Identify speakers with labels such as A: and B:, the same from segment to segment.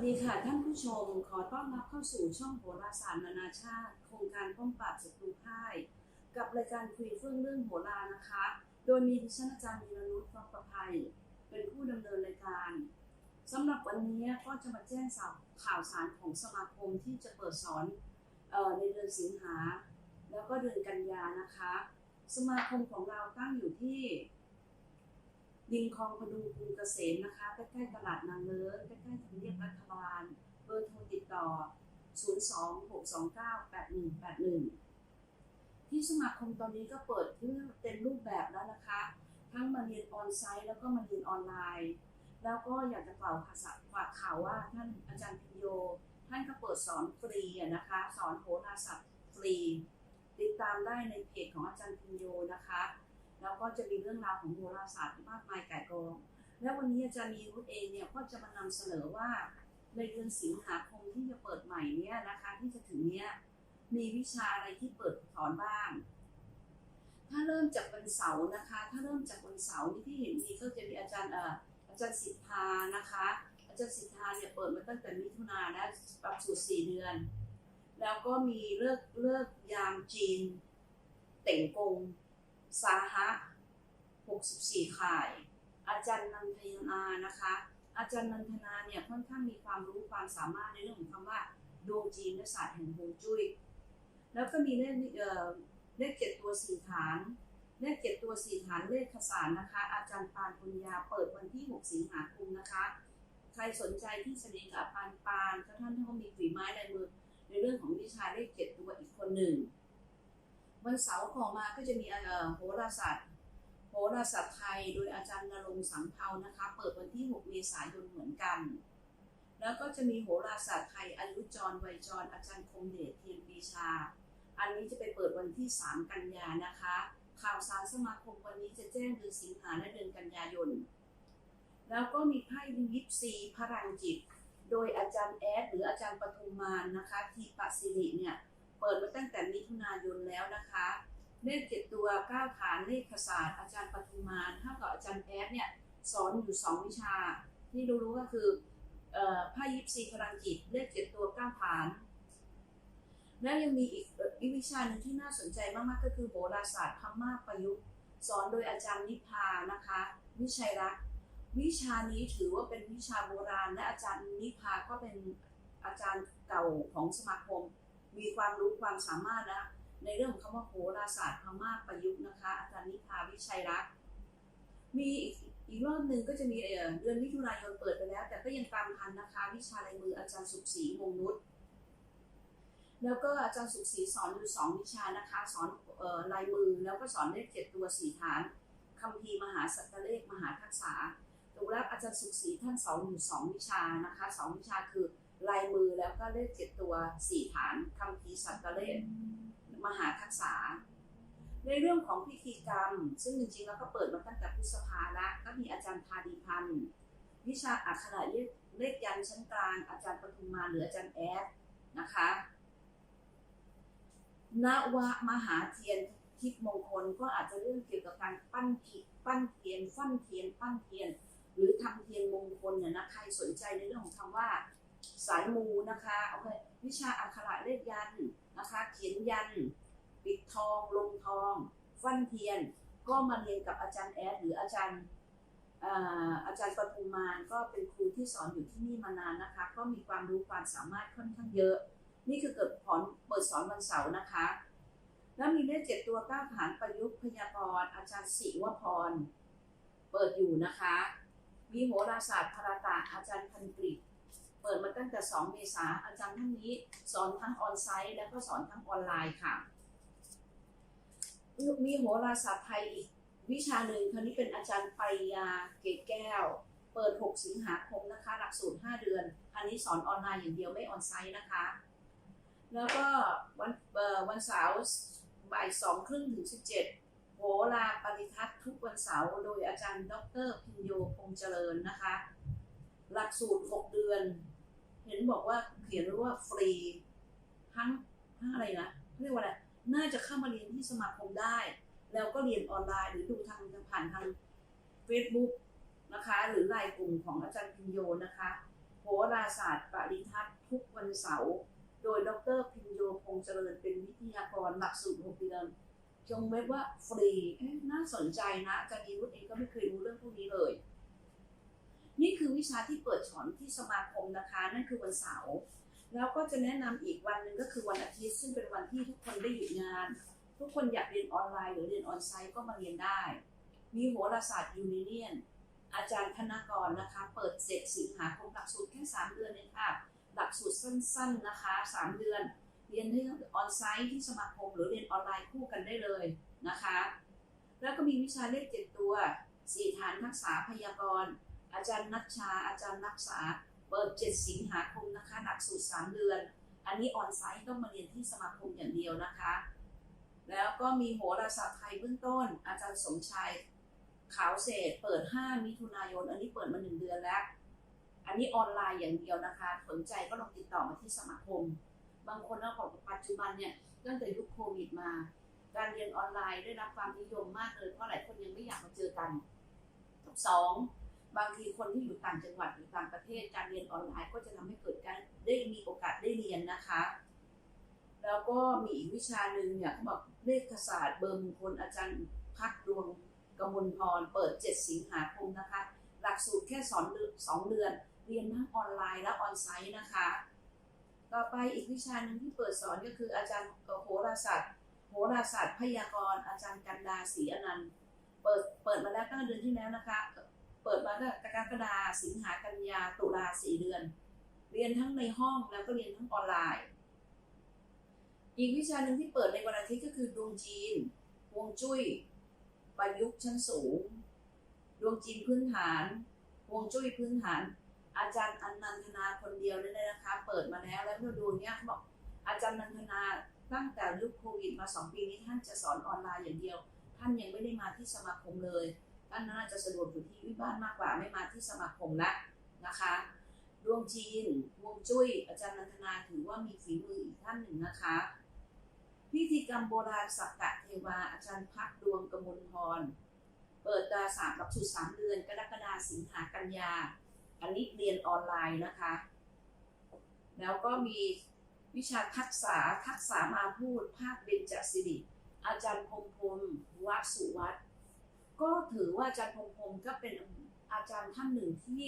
A: สดีค่ะท่านผู้ชม ขอต้อนรับเข้าสู่ช่องโหราศาสตร์นานาชาติ โครงการป้องปราบศัตรูพ่าย กับรายการคุยเฟื่องเรื่องโหรานะคะ โดยมีดิฉันอาจารย์มีรนุชฟังประภัย เป็นผู้ดำเนินรายการสำหรับวันนี้ก็จะมาแจ้งสาวข่าวสารของสมาคมที่จะเปิดสอนในเดือนสิงหา แล้วก็เดือนกันยานะคะ สมาคมของเราตั้งอยู่ที่ ดิงคลองพดุงกรุงเกษมนะคะใกล้ๆตลาดนางเลิ้งใกล้ๆทำเนียบรัฐบาล เบอร์โทรติดต่อ 026298181 ที่สมาคมตอนนี้ก็เปิดที่เต็มรูปแบบแล้วนะคะ ทั้งมาเรียนออนไซต์แล้วก็มาเรียนออนไลน์ แล้วก็อยากจะกล่าวภาษาฝากข่าวว่าท่านอาจารย์พิญโย ท่านก็เปิดสอนฟรีนะคะ สอนโหราศาสตร์ฟรี ติดตามได้ในเพจของอาจารย์พิญโยนะคะ แล้วก็จะมีเรื่องราวของโหราศาสตร์มากมายไก่กอง และวันนี้อาจารย์มีรุธเองเนี่ยก็จะมานำเสนอว่าในเดือนสิงหาคมที่จะเปิดใหม่เนี่ยนะคะที่จะถึงเนี้ยมีวิชาอะไรที่เปิดสอนบ้าง ถ้าเริ่มจากวันเสาร์นะคะ ถ้าเริ่มจากวันเสาร์นี่ที่เห็นมีก็จะมีอาจารย์เอ่ออาจารย์สิทธานะคะ อาจารย์สิทธาเนี่ยเปิดมาตั้งแต่มิถุนายนนะปรับสูตรสี่เดือน แล้วก็มีเลิกเลิกยามจีน เต่งกง สาหะ64 ข่าย อาจารย์นันทนานะคะ อาจารย์นันทนาเนี่ยค่อนข้างมีความรู้ความสามารถในเรื่องของคำว่าดวงจีนและศาสตร์แห่งฮวงจุ้ยแล้วก็มีเลขเอ่อเลขเจ็ดตัวสี่ฐาน เลขเจ็ดตัวสี่ฐานเลขขสารนะคะ อาจารย์ปานปุญญาเปิดวันที่ 6 สิงหาคมนะคะ ใครสนใจที่จะเรียนกับปานปานก็ท่านที่เขามีฝีไม้ลายมือในเรื่องของวิชาเลขเจ็ดตัวอีกคนหนึ่ง วันเสาร์ต่อมาก็จะมีโหราศาสตร์โหราศาสตร์ไทยโดยอาจารย์นรงสังเภานะคะ เปิดวันที่ 6 เมษายนเหมือนกัน แล้วก็จะมีโหราศาสตร์ไทยอายุจรวัยจรอาจารย์คมเดชเทียนปีชา อันนี้จะไปเปิดวันที่ 3 กันยานะคะ ข่าวสารสมาคมวันนี้จะแจ้งเดือนสิงหาและเดือนกันยายน แล้วก็มีไพ่ยิปซีพลังจิต โดยอาจารย์แอดหรืออาจารย์ปทุมมานนะคะ ทีปสิริเนี่ยเปิดมาตั้งแต่มิถุ นายนแล้วนะคะเลขเจ็ดตัวเก้าฐานเลขศาสตร์อาจารย์ปทุมานเท่ากับอาจารย์แอดเนี่ยสอนอยู่สองวิชา ที่รู้ๆก็คือเอ่อไพ่ยิปซีพลังจิตเลขเจ็ดตัวเก้าฐาน แล้วยังมีอีกอีกวิชาหนึ่งที่น่าสนใจมากๆก็คือโหราศาสตร์พม่าประยุกต์สอนโดยอาจารย์นิพานะคะ วิชัยรักษ์วิชานี้ถือว่าเป็นวิชาโบราณ และอาจารย์นิพาก็เป็นอาจารย์เก่าของสมาคม มีความรู้ความสามารถนะในเรื่องของคำว่าโหราศาสตร์พม่าประยุกต์นะคะ อาจารย์นิพาวิชัยรักษ์มีอีกอีกรอบหนึ่งก็จะมีเดือนมิถุนายนเปิดไปแล้ว แต่ก็ยังตามทันนะคะ วิชาลายมืออาจารย์สุขศรีวงนุชแล้วก็อาจารย์สุขศรีสอนอยู่สองวิชานะคะ สอนออลายมือแล้วก็สอนเลขเจ็ดตัวสี่ฐานคัมภีร์มหาสัตเลขมหาทักษะถูกแล้วอาจารย์สุขศรีท่านสอนอยู่สองวิชานะคะสองวิชาคือ ลายมือแล้วก็เลขเจ็ดตัวสี่ฐานคัมภีสัตเลขมหาทักษะในเรื่องของพิธีกรรม ซึ่งจริงๆแล้วก็เปิดมาตั้งแต่พฤษภาละก็มีอาจารย์พาดีพันธ์วิชาอักขระเลขเลขยันชั้นกลาง อาจารย์ปทุมมาหรืออาจารย์แอดนะคะนวะมหาเทียนทิพมงคลก็อาจจะเรื่องเกี่ยวกับการปั้นขีปั้นเทียนฟั่นเทียน ปั้นเทียน หรือทำเทียนมงคลเนี่ยนะใครสนใจในเรื่องของคำว่า สายมูนะคะโอเควิชาอักขระเลขยันนะคะ เขียนยัน ปิดทองลงทอง ฟันเทียน ก็มาเรียนกับอาจารย์แอดหรืออาจารย์อาจารย์ปทุมานก็เป็นครูที่สอนอยู่ที่นี่มานานนะคะ ก็มีความรู้ความสามารถค่อนข้างเยอะ นี่คือเกิดผอนเปิดสอนวันเสาร์นะคะ แล้วมีเลขเจ็ดตัวเก้าฐานประยุกต์พยากรณ์อาจารย์ศิวพร เปิดอยู่นะคะ มีโหราศาสตร์พราตาอาจารย์พันกฤษเปิดมาตั้งแต่2เมษาอาจารย์ท่านนี้สอนทั้งออนไซต์แล้วก็สอนทั้งออนไลน์ค่ะ มีโหราศาสตร์ไทยอีกวิชาหนึ่งคราวนี้เป็นอาจารย์ปริยาเกตแก้ว เปิด 6 สิงหาคมนะคะ หลักสูตร 5 เดือน อันนี้สอนออนไลน์อย่างเดียวไม่ออนไซต์นะคะ แล้วก็วันเอ่อวันเสาร์บ่ายสองครึ่งถึง 17 โหราปริทัศน์ทุกวันเสาร์โดยอาจารย์ ดรพิญโยพงเจริญนะคะ หลักสูตร 6 เดือน เห็นบอกว่าเขียนไว้ว่าฟรีทั้งทั้งอะไรนะเรียกว่าอะไรน่าจะเข้ามาเรียนที่สมาคมได้ แล้วก็เรียนออนไลน์หรือดูทางผ่านทาง Facebook นะคะ หรือไลน์กลุ่มของอาจารย์พิญโยนะคะโหราศาสตร์ปริทัศน์ทุกวันเสาร์โดยดรพินโยพงเจริญเป็นวิทยากรหลักสูตร6เดือนจงเว็บว่าฟรีน่าสนใจนะอาจารย์นิรุตเองก็ไม่เคยรู้เรื่องพวกนี้เลย นี่คือวิชาที่เปิดสอนที่สมาคมนะคะ นั่นคือวันเสาร์แล้วก็จะแนะนำอีกวันหนึ่งก็คือวันอาทิตย์ ซึ่งเป็นวันที่ทุกคนได้หยุดงาน ทุกคนอยากเรียนออนไลน์หรือเรียนออนไซต์ก็มาเรียนได้ มีโหราศาสตร์ยูนิเนียน อาจารย์ธนากรนะคะ เปิดเจ็ดสิงหาคมหลักสูตรแค่ 3 เดือนเองค่ะ หลักสูตรสั้นๆนะคะ 3 เดือน เรียนที่ออนไซต์ที่สมาคม หรือเรียนออนไลน์คู่กันได้เลยนะคะ แล้วก็มีวิชาเลขเจ็ดตัวสี่ฐานทักษะพยากรณ์ อาจารย์นัชชา อาจารย์นักษา เปิด 7 สิงหาคมนะคะ หลักสูตร 3 เดือน อันนี้ออนไซต์ต้องมาเรียนที่สมาคมอย่างเดียวนะคะ แล้วก็มีโหราศาสตร์ไทยเบื้องต้น อาจารย์สมชัยขาวเศษ เปิด 5 มิถุนายน อันนี้เปิดมา 1 เดือนแล้ว อันนี้ออนไลน์อย่างเดียวนะคะ สนใจก็ลองติดต่อมาที่สมาคม บางคนแล้วบอกว่าปัจจุบันเนี่ยตั้งแต่ยุคโควิดมา การเรียนออนไลน์ได้รับความนิยมมากเลย เพราะหลายคนยังไม่อยากมาเจอกันสอง บางทีคนที่อยู่ต่างจังหวัดหรือต่างประเทศการเรียนออนไลน์ก็จะทำให้เกิดการได้มีโอกาสได้เรียนนะคะ แล้วก็มีอีกวิชาหนึ่งเนี่ยเขาบอกเลขศาสตร์เบอร์มงคลอาจารย์พักดวงกมลพรเปิด 7 สิงหาคมนะคะ หลักสูตรแค่สอนสองเดือน เรียนทั้งออนไลน์และออนไซต์นะคะ ต่อไปอีกวิชาหนึ่งที่เปิดสอนก็คืออาจารย์โหราศาสตร์โหราศาสตร์พยากรณ์อาจารย์กันดาศรีอนันต์เปิดเปิดมาแล้วตั้งเดือนที่แล้วนะคะ ปิดมาตั้งแต่กรกฎาสิงหากันยาตุลาสี่เดือน เรียนทั้งในห้องแล้วก็เรียนทั้งออนไลน์ อีกวิชาหนึ่งที่เปิดในวันอาทิตย์ก็คือดวงจีนฮวงจุ้ยประยุกต์ชั้นสูง ดวงจีนพื้นฐานฮวงจุ้ยพื้นฐาน อาจารย์อนันทนาคนเดียวนี่เลยนะคะ เปิดมาแล้วแล้วเมื่อดูเนี่ยเขาบอกอาจารย์นันทนาตั้งแต่ยุคโควิดมาสองปีนี้ท่านจะสอนออนไลน์อย่างเดียว ท่านยังไม่ได้มาที่สมาคมเลย ท่านน่าจะสะดวกอยู่ที่วิบ้านมากกว่าไม่มาที่สมาคมละนะคะดวงจีนฮวงจุ้ย อาจารย์นันทนาถือว่ามีฝีมืออีกท่านหนึ่งนะคะ พิธีกรรมโบราณสักกะเทวาอาจารย์พักดวงกมลพร เปิดดาสามหลักสูตรสามเดือน กรกฎาสิงหากันยา อันนี้เรียนออนไลน์นะคะ แล้วก็มีวิชาทักษะทักษะมาพูด ภาคเบญจสิริ อาจารย์พงพลวัสุวัตร ก็ถือว่าอาจารย์พงพลก็เป็นอาจารย์ท่านหนึ่งที่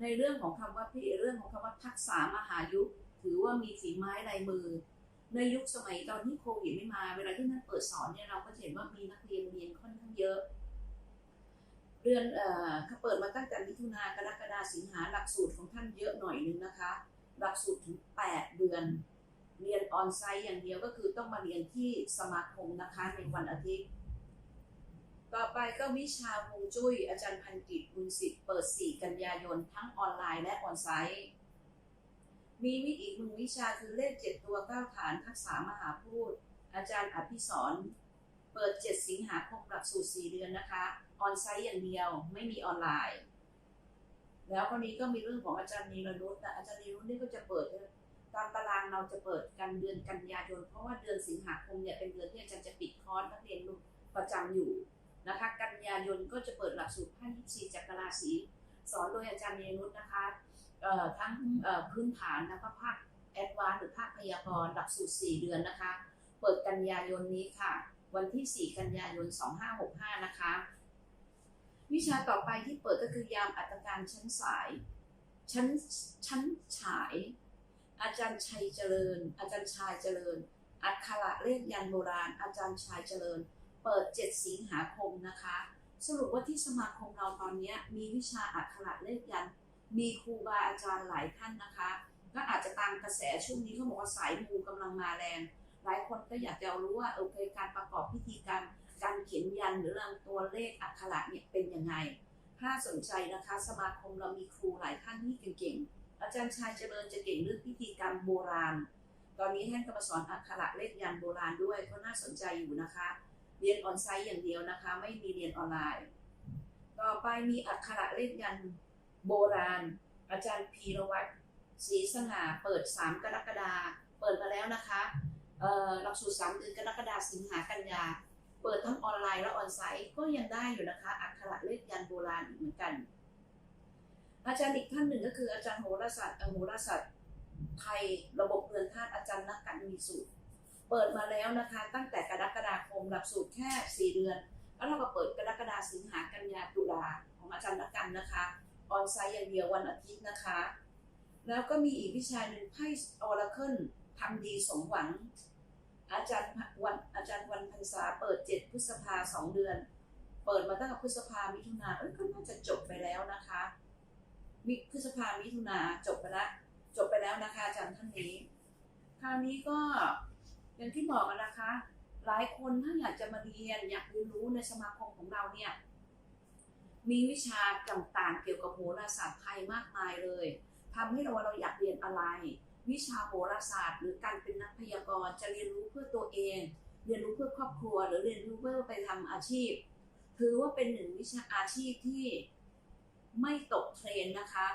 A: ในเรื่องของคำว่าพี่เรื่องของคำว่าทักษะมหายุค ถือว่ามีฝีไม้ลายมือ ในยุคสมัยตอนที่โควิดไม่มา เวลาที่ท่านเปิดสอนเนี่ยเราก็เห็นว่ามีนักเรียนเรียนค่อนข้างเยอะ เดือนเอ่อเขาเปิดมาตั้งแต่มิถุนากรกฎาสิงหาหลักสูตรของท่านเยอะหน่อยนึงนะคะ หลักสูตรถึง 8 เดือน เรียนออนไซต์อย่างเดียวก็คือต้องมาเรียนที่สมาคมนะคะในวันอาทิตย์ ต่อไปก็วิชาฮวงจุ้ย อาจารย์พันกิจบุญสิทธิ์เปิด 4 กันยายน ทั้งออนไลน์และออนไซต์ มีวิอีกหนึ่งวิชาคือเลข7ตัว9ฐานทักษะมหาพูด อาจารย์อภิสรเปิด 7 สิงหาคมหลักสูตร 4 เดือนนะคะ ออนไซต์อย่างเดียวไม่มีออนไลน์ แล้วคนนี้ก็มีเรื่องของอาจารย์นีรนุชนะอาจารย์นีรนุชนี่ก็จะเปิดตามตารางเราจะเปิดกันเดือนกันยายน เพราะว่าเดือนสิงหาคมเนี่ยเป็นเดือนที่อาจารย์จะปิดคอร์สนักเรียนประจำอยู่ นะคะ กันยายนก็จะเปิดหลักสูตรพันยิสีจักรราศีสอนโดยอาจารย์นีรนุชนะคะทั้งพื้นฐานแล้วก็ภาคแอดวานซ์หรือภาคพยากรณ์หลักสูตร 4 เดือนนะคะ เปิดกันยายนนี้ค่ะ วันที่ 4 กันยายน 2565 นะคะ วิชาต่อไปที่เปิดก็คือยามอัตการชั้นสาย ชั้นชั้นฉาย อาจารย์ชัยเจริญ อาจารย์ชายเจริญ อักขระเลขยันโบราณ อาจารย์ชายเจริญ เปิด 7 สิงหาคมนะคะ สรุปว่าที่สมาคมเราตอนนี้มีวิชาอักขระเลขยัน มีครูบาอาจารย์หลายท่านนะคะ ก็อาจจะตามกระแสช่วงนี้เขาบอกว่าสายมูกำลังมาแรง หลายคนก็อยากจะรู้ว่าโอเคการประกอบพิธีกรรมการเขียนยันหรือรำตัวเลขอักขระเนี่ยเป็นยังไง ถ้าสนใจนะคะสมาคมเรามีครูหลายท่านที่เก่งๆ อาจารย์ชายเจริญจะเก่งเรื่องพิธีกรรมโบราณ ตอนนี้ท่านก็มาสอนอักขระเลขยันโบราณด้วยก็น่าสนใจอยู่นะคะ เรียนออนไซต์อย่างเดียวนะคะ ไม่มีเรียนออนไลน์ ต่อไปมีอักขระเลขยันโบราณ อาจารย์พีรวัตรศรีสง่าเปิด 3 กรกฎาเปิดมาแล้วนะคะหลักสูตร3เดือนกรกฎาสิงหากันยา เปิดทั้งออนไลน์และออนไซต์ก็ยังได้อยู่นะคะ อักขระเลขยันโบราณอีกเหมือนกัน อาจารย์อีกท่านหนึ่งก็คืออาจารย์โหราศาสตร์โหราศาสตร์ไทยระบบเรือนธาตุอาจารย์นักการมีสูตร เปิดมาแล้วนะคะ ตั้งแต่กรกฎาคมหลักสูตรแค่ 4 เดือนแล้วเราก็เปิดกรกฎาสิงหากันยาตุลาของอาจารย์นักกันนะคะออนไซต์อย่างเดียววันอาทิตย์นะคะ แล้วก็มีอีกวิชาหนึ่งไพ่ออราเคิลทำดีสมหวัง อาจารย์วันอาจารย์วันพรรษาเปิด 7 พฤษภาสองเดือน เปิดมาตั้งแต่พฤษภามิถุนาเอ้ยก็น่าจะจบไปแล้วนะคะมิพฤษภามิถุนาจบไปแล้วจบไปแล้วนะคะอาจารย์ท่านนี้ คราวนี้ก็ อย่างที่บอกกันนะคะ หลายคนถ้าอยากจะมาเรียนอยากเรียนรู้ในสมาคมของเราเนี่ย มีวิชาต่างๆ เกี่ยวกับโหราศาสตร์ไทยมากมายเลยทำให้เราเราอยากเรียนอะไร วิชาโหราศาสตร์ หรือการเป็นนักพยากรณ์จะเรียนรู้เพื่อตัวเอง เรียนรู้เพื่อครอบครัว หรือเรียนรู้เพื่อไปทำอาชีพ ถือว่าเป็นหนึ่งวิชาอาชีพที่ไม่ตกเทรนนะคะ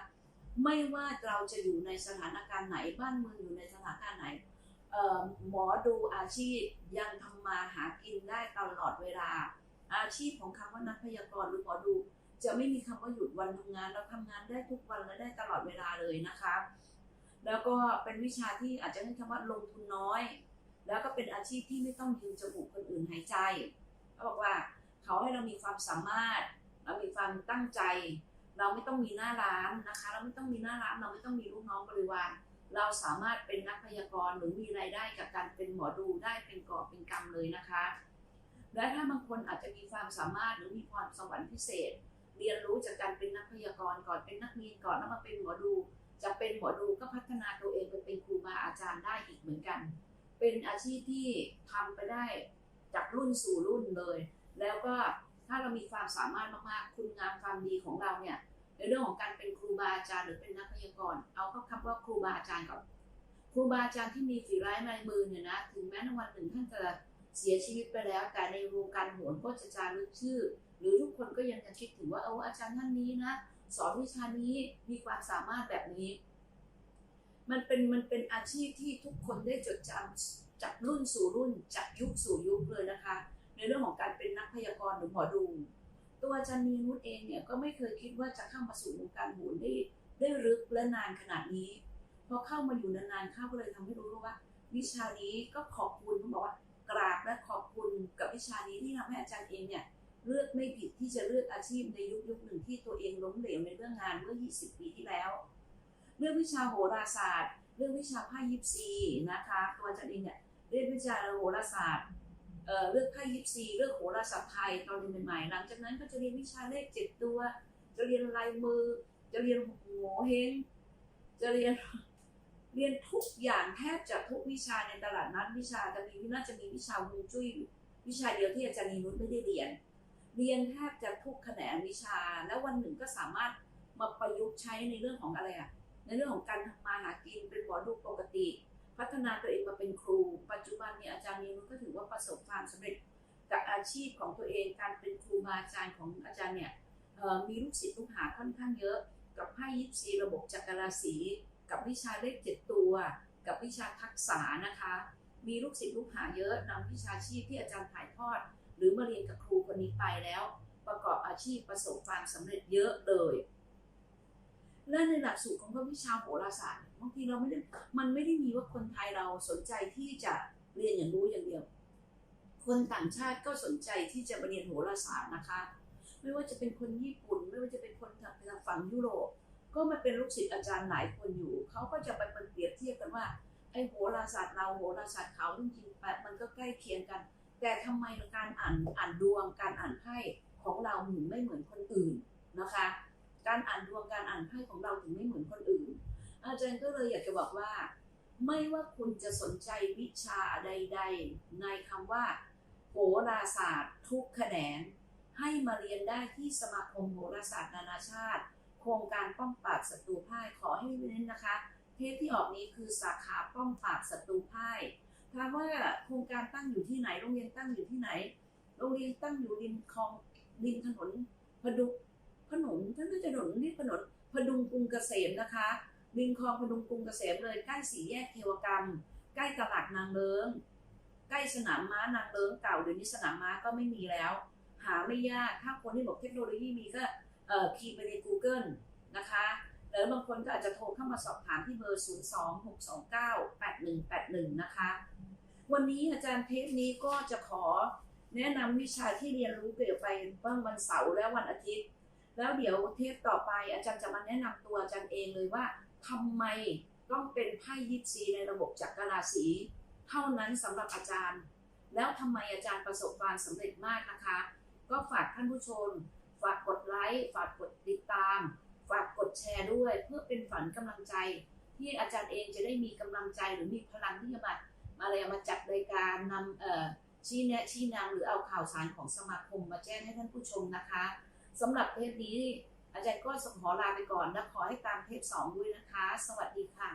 A: ไม่ว่าเราจะอยู่ในสถานการณ์ไหนบ้านเมืองอยู่ในสถานการณ์ไหน หมอดูอาชีพยังทำมาหากินได้ตลอดเวลา อาชีพของคำว่านักพยากรณ์หรือหมอดู จะไม่มีคำว่าหยุดวันทำงาน เราทำงานได้ทุกวันและได้ตลอดเวลาเลยนะคะ แล้วก็เป็นวิชาที่อาจจะให้คำว่าลงทุนน้อย แล้วก็เป็นอาชีพที่ไม่ต้องยืมจมูกคนอื่นหายใจเขาบอกว่าเขาให้เรามีความสามารถ เรามีความตั้งใจ เราไม่ต้องมีหน้าร้านนะคะ เราไม่ต้องมีหน้าร้านเราไม่ต้องมีลูกน้องบริวาร เราสามารถเป็นนักพยากรณ์หรือมีรายได้กับการเป็นหมอดูได้เป็นกอบเป็นกำเลยนะคะ และถ้าบางคนอาจจะมีความสามารถหรือมีพรสวรรค์พิเศษ เรียนรู้จากการเป็นนักพยากรณ์ก่อนเป็นนักเรียนก่อนแล้วมาเป็นหมอดู จะเป็นหมอดูก็พัฒนาตัวเองไปเป็นครูบาอาจารย์ได้อีกเหมือนกัน เป็นอาชีพที่ทำไปได้จากรุ่นสู่รุ่นเลย แล้วก็ถ้าเรามีความสามารถมากๆ คุณงามความดีของเราเนี่ย ในเรื่องของการเป็นครูบาอาจารย์หรือเป็นนักพยากรณ์เอาก็คำว่าครูบาอาจารย์ก่อนครูบาอาจารย์ที่มีฝีร้ลายมือเนี่ยนะถึงแม้ในวันหนึ่งท่านจะเสียชีวิตไปแล้ว แต่ในวงการโหนก็จะจารึกชื่อ หรือทุกคนก็ยังจะคิดถึงว่าเอออาจารย์ท่านนี้นะสอนวิชานี้มีความสามารถแบบนี้ มันเป็นมันเป็นอาชีพที่ทุกคนได้จดจำจากรุ่นสู่รุ่นจากยุคสู่ยุคเลยนะคะ ในเรื่องของการเป็นนักพยากรณ์หรือหมอดู ตัวจารย์นีนุชเองเนี่ยก็ไม่เคยคิดว่าจะเข้ามาสู่วงการโหนได้ได้ลึกและนานขนาดนี้พอเข้ามาอยู่นานๆเข้าก็เลยทำให้รู้ว่า วิชานี้ก็ขอบคุณต้องบอกว่ากราบและขอบคุณกับวิชานี้ที่ทำให้อาจารย์เองเนี่ยเลือกไม่ผิดที่จะเลือกอาชีพในยุคยุคหนึ่งที่ตัวเองล้มเหลวในเรื่องงานเมื่อ 20 ปีที่แล้ว เรื่องวิชาโหราศาสตร์ เรื่องวิชาไพ่ยิปซีนะคะตัวอาจารย์เองเนี่ยเรียนวิชาโหราศาสตร์ เอ่อเลือกไพ่ยิปซีเลือกโหราศาสตร์ไทยตอนเรียนใหม่ๆหลังจากนั้นก็จะเรียนวิชาเลขเจ็ดตัว จะเรียนลายมือ จะเรียนโงเฮงจะเรียนเรียนทุกอย่างแทบจะทุกวิชาในตลาดนัดวิชาจะมีน่าจะมีวิชาฮวงจุ้ยวิชาเดียวที่อาจารย์นีนุชไม่ได้เรียน เรียนแทบจะทุกแขนงวิชา แล้ววันหนึ่งก็สามารถมาประยุกต์ใช้ในเรื่องของอะไรอะในเรื่องของการทำมาหากินเป็นหมอดูปกติ พัฒนาตัวเองมาเป็นครู ปัจจุบัน ประสบความสำเร็จกับอาชีพของตัวเองการเป็นครูบาอาจารย์ของอาจารย์เนี่ยมีลูกศิษย์ลูกหาค่อนข้างเยอะ กับไพ่ยิปซีระบบจักรราศีกับวิชาเลขเจ็ดตัว กับวิชาทักษะนะคะ มีลูกศิษย์ลูกหาเยอะนำวิชาชีพที่อาจารย์ถ่ายทอด หรือมาเรียนกับครูคนนี้ไปแล้ว ประกอบอาชีพประสบความสำเร็จเยอะเลยและในหลักสูตรของพระวิชาโหราศาสตร์บางทีเราไม่ได้มันไม่ได้มีว่าคนไทยเราสนใจที่จะเรียนอย่างรู้อย่าง คนต่างชาติก็สนใจที่จะมาเรียนโหราศาสตร์นะคะ ไม่ว่าจะเป็นคนญี่ปุ่น ไม่ว่าจะเป็นคนทางทางฝั่งยุโรป ก็มาเป็นลูกศิษย์อาจารย์หลายคนอยู่ เขาก็จะไปเปรียบเทียบกันว่าไอ้โหราศาสตร์เราโหราศาสตร์เขาจริงๆมันก็ใกล้เคียงกัน แต่ทำไมการอ่านอ่านดวงการอ่านไพ่ของเราถึงไม่เหมือนคนอื่นนะคะ การอ่านดวงการอ่านไพ่ของเราถึงไม่เหมือนคนอื่น อาจารย์ก็เลยอยากจะบอกว่าไม่ว่าคุณจะสนใจวิชาใด ๆ ในคำว่า โหราศาสตร์ ทุกแขนง ให้มาเรียนได้ที่สมาคมโหราศาสตร์นานาชาติ โครงการป้องปราบศัตรูพ่ายขอให้เน้นนะคะ เทปที่ออกนี้คือสาขาป้องปราบศัตรูพ่ายถามว่าโครงการตั้งอยู่ที่ไหนโรงเรียนตั้งอยู่ที่ไหน โรงเรียนตั้งอยู่ริมคลองริมถนนพดุถนนท่านน่าจะถนนนี่ถนนพดุงกรุงเกษมนะคะริมคลองพดุงกรุงเกษมเลยใกล้สี่แยกเทวกรรม ใกล้ตลาดนางเลิ้ง ใกล้สนามม้านางเลิงเก่าเดี๋ยวนี้สนามม้าก็ไม่มีแล้ว หาไม่ยากถ้าคนที่บอกเทคโนโลยีมีก็เอ่อคีย์ไปใน Google นะคะหรือบางคนก็อาจจะโทรเข้ามาสอบถามที่เบอร์ 026298181 นะคะ วันนี้อาจารย์เทปนี้ก็จะขอแนะนำวิชาที่เรียนรู้เกี่ยวไปบ้างวันเสาร์และวันอาทิตย์ แล้วเดี๋ยวเทปต่อไปอาจารย์จะมาแนะนำตัวอาจารย์เองเลยว่าทำไมต้องเป็นไพ่ยิปซีในระบบจักรราศี เท่านั้นสำหรับอาจารย์ แล้วทำไมอาจารย์ประสบความสำเร็จมากนะคะ ก็ฝากท่านผู้ชม ฝากกดไลค์ฝากกดติดตาม ฝากกดแชร์ด้วย เพื่อเป็นฝันกำลังใจ ที่อาจารย์เองจะได้มีกำลังใจหรือมีพลังที่จะมามาอะไรมาจัดรายการนำเอ่อชี้แนะชี้นำหรือเอาข่าวสารของสมาคมมาแจ้งให้ท่านผู้ชมนะคะสำหรับเทปนี้อาจารย์ก็ขอลาไปก่อนและขอให้ตามเทปสองด้วยนะคะ สวัสดีค่ะ